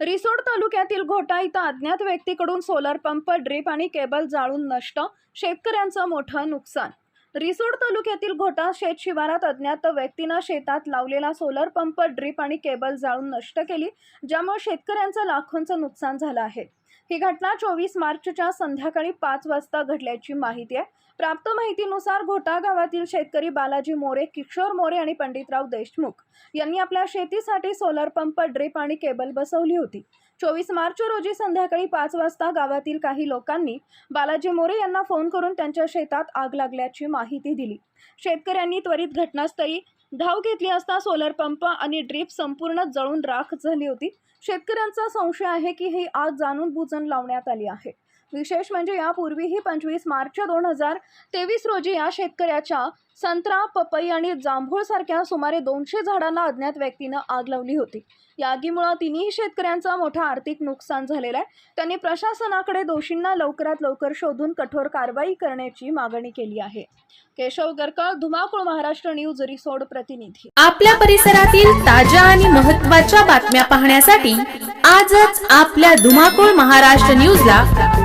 रिसोड तालुक्यातील घोटा इथं अज्ञात व्यक्तीकडून सोलर पंप ड्रीप आणि केबल जाळून नष्ट शेतकऱ्यांचं मोठं नुकसान. रिसोड तालुक्यातील घोटा शेत शिवारात अज्ञात व्यक्तीनं शेतात लावलेला सोलर पंप ड्रीप आणि केबल जाळून नष्ट केली ज्यामुळे शेतकऱ्यांचं लाखोंचं नुकसान झालं आहे. ही घटना चोवीस मार्चच्या संध्याकाळी पाच वाजता घडल्याची माहिती आहे. प्राप्त माहितीनुसार घोटा गावातील शेतकरी बालाजी मोरे किशोर मोरे आणि पंडितराव देशमुख यांनी आपल्या शेतीसाठी सोलर पंप ड्रीप आणि केबल बसवली होती. चोवीस मार्च रोजी संध्याकाळी पाच वाजता गावातील काही लोकांनी बालाजी मोरे यांना फोन करून त्यांच्या शेतात आग लागल्याची माहिती दिली. शेतकऱ्यांनी त्वरित घटनास्थळी धाव घेतली असता सोलर पंप आणि ड्रीप संपूर्ण जळून राख झाली होती. शेतकऱ्यांचा संशय आहे की ही आग जाणून बुजून लावण्यात आली आहे. विशेष म्हणजे यापूर्वीही पंचवीस मार्च दोन हजार तेवीस रोजी या शेतकऱ्याच्या संत्रा पपई आणि जांभूळ सारख्या सुमारे दोनशे झाडांना अज्ञात व्यक्तीनं आग लावली होती. या आगीमुळे तिन्ही शेतकऱ्यांचं मोठं आर्थिक नुकसान झालेलं आहे. त्यांनी प्रशासनाकडे दोषींना लवकरात लवकर शोधून कठोर कारवाई करण्याची मागणी केली आहे. केशव गरकर धुमाकूळ महाराष्ट्र न्यूज रिसोड प्रतिनिधी. आपल्या परिसरातील ताज्या आणि महत्त्वाच्या बातम्या पाहण्यासाठी आजच आपल्या धुमाकूळ महाराष्ट्र न्यूजला